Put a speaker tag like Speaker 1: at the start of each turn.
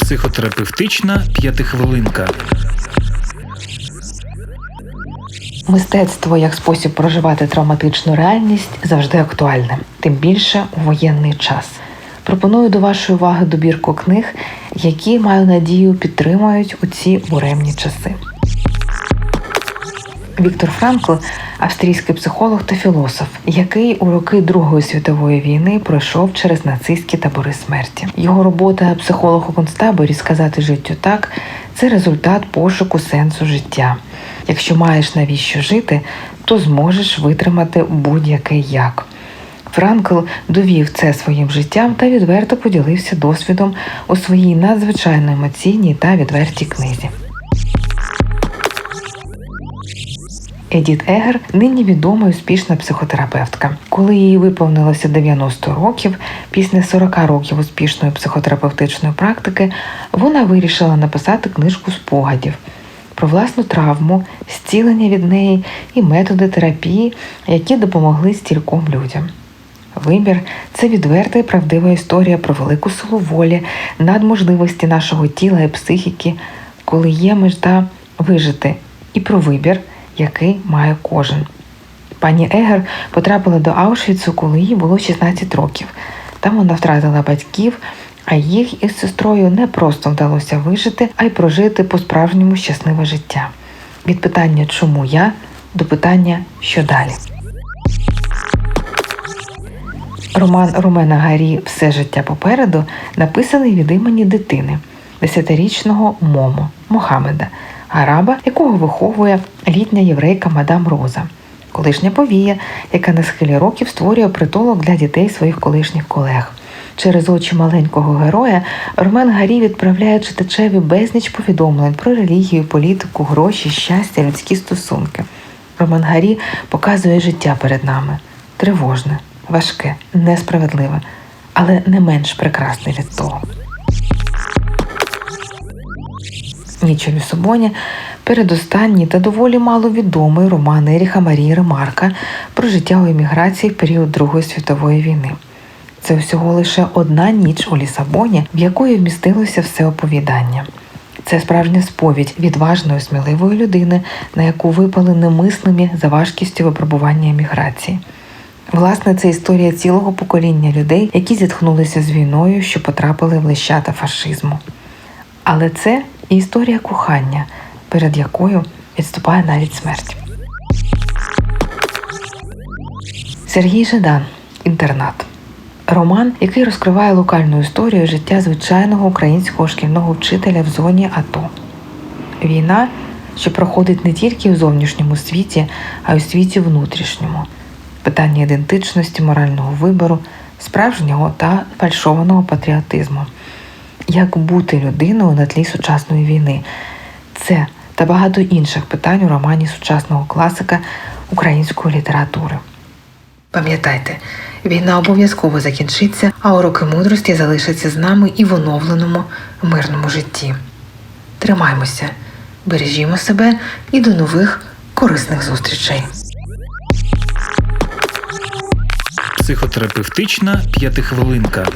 Speaker 1: Психотерапевтична п'ятихвилинка.
Speaker 2: Мистецтво як спосіб проживати травматичну реальність завжди актуальне, тим більше у воєнний час. Пропоную до вашої уваги добірку книг, які маю надію підтримують у ці буремні часи. Віктор Франкл австрійський психолог та філософ, який у роки Другої світової війни пройшов через нацистські табори смерті. Його робота психолог у концтаборі сказати життю так це результат пошуку сенсу життя. Якщо маєш навіщо жити, то зможеш витримати будь-який як. Франкл довів це своїм життям та відверто поділився досвідом у своїй надзвичайно емоційній та відвертій книзі. Едіт Егер нині відома і успішна психотерапевтка. Коли їй виповнилося 90 років, після 40 років успішної психотерапевтичної практики, вона вирішила написати книжку спогадів про власну травму, зцілення від неї і методи терапії, які допомогли стільком людям. Вибір це відверта і правдива історія про велику силу волі, надможливості нашого тіла і психіки, коли є мета вижити, і про вибір, який має кожен. Пані Егер потрапила до Аушвіцу, коли їй було 16 років. Там вона втратила батьків, а їх із сестрою не просто вдалося вижити, а й прожити по-справжньому щасливе життя. Від питання чому я до питання що далі. Роман Ромена Гарі Все життя попереду написаний від імені дитини, десятирічного Момо Мохамеда, араба, якого виховує літня єврейка Мадам Роза, колишня повія, яка на схилі років створює притулок для дітей своїх колишніх колег. Через очі маленького героя Ромен Гарі відправляє читачеві безліч повідомлень про релігію, політику, гроші, щастя, людські стосунки. Роман Гарі показує життя перед нами тривожне, важке, несправедливе, але не менш прекрасне від того. Ніч у Лісабоні передостанній та доволі маловідомий роман Еріха Марії Ремарка про життя у еміграції в період Другої світової війни. Це всього лише одна ніч у Лісабоні, в якої вмістилося все оповідання. Це справжня сповідь відважної, сміливої людини, на яку випали немислимі за важкістю випробування еміграції. Власне, це історія цілого покоління людей, які зітхнулися з війною, що потрапили в лищата фашизму. Але це і історія кохання, перед якою відступає навіть смерть. Сергій Жадан Інтернат. Роман, який розкриває локальну історію життя звичайного українського шкільного вчителя в зоні АТО. Війна, що проходить не тільки у зовнішньому світі, а й у світі внутрішньому. Питання ідентичності, морального вибору, справжнього та фальшованого патріотизму. Як бути людиною на тлі сучасної війни? Це та багато інших питань у романі сучасного класика української літератури. Пам'ятайте, війна обов'язково закінчиться, а уроки мудрості залишаться з нами і в оновленому мирному житті. Тримаймося, бережімо себе і до нових корисних зустрічей.
Speaker 1: Психотерапевтична п'ятихвилинка.